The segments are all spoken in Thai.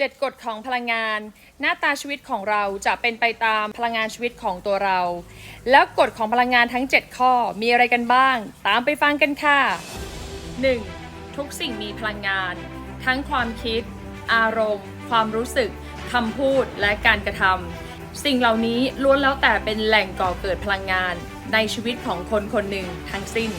7กฎของพลังงาน หน้าตาชีวิตของเราจะเป็นไปตามพลังงานชีวิตของตัวเรา แล้วกฎของพลังงานทั้ง 7 ข้อมีอะไรกันบ้าง ตามไปฟังกันค่ะ 1. ทุกสิ่งมีพลังงาน ทั้งความคิด อารมณ์ ความรู้สึกคำพูดและการกระทำสิ่งเหล่านี้ล้วนแล้วแต่เป็นแหล่งก่อเกิดพลังงาน ในชีวิตของคนคนหนึ่งทั้งสิ้น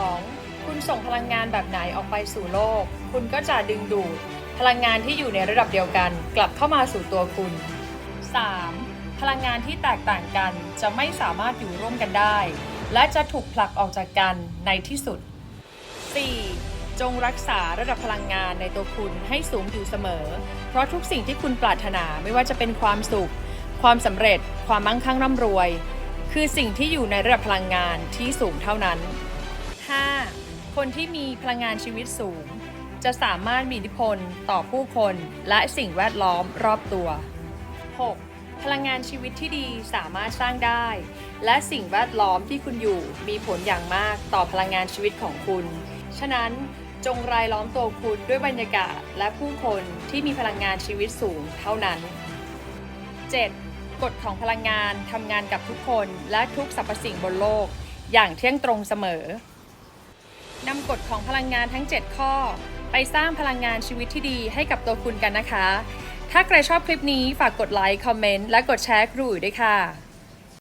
2. คุณส่งพลังงานแบบไหนออกไปสู่โลก คุณก็จะดึงดูด พลังงานที่อยู่ในระดับเดียวกัน กลับเข้ามาสู่ตัวคุณ 3. พลังงานที่แตกต่างกันจะไม่สามารถอยู่ร่วมกันได้ และจะถูกผลักออกจากกันในที่สุด 4. จงรักษาระดับพลังงานในตัวคุณให้สูงอยู่เสมอ เพราะทุกสิ่งที่คุณปรารถนาไม่ว่าจะเป็นความสุข ความสำเร็จ ความมั่งคั่งร่ำรวย คือสิ่งที่อยู่ในระดับพลังงานที่สูงเท่านั้น 5. คนที่มีพลังงานชีวิตสูง จะสามารถมีอิทธิพลต่อผู้คนและสิ่งแวดล้อมรอบตัว 6. พลังงานชีวิตที่ดีสามารถสร้างได้ และสิ่งแวดล้อมที่คุณอยู่มีผลอย่างมากต่อพลังงานชีวิตของคุณ ฉะนั้นจงรายล้อมตัวคุณด้วยบรรยากาศและผู้คนที่มีพลังงานชีวิตสูงเท่านั้น 7. กฎของพลังงานทำงานกับทุกคนและทุกสรรพสิ่งบนโลก อย่างเที่ยงตรงเสมอนำกฎของพลังงานทั้ง 7 ข้อ ไปสร้างพลังงานชีวิตที่ดีให้กับตัวคุณกันนะคะ ถ้าใครชอบคลิปนี้ฝากกดไลค์ คอมเมนต์ และกดแชร์ครูด้วยค่ะ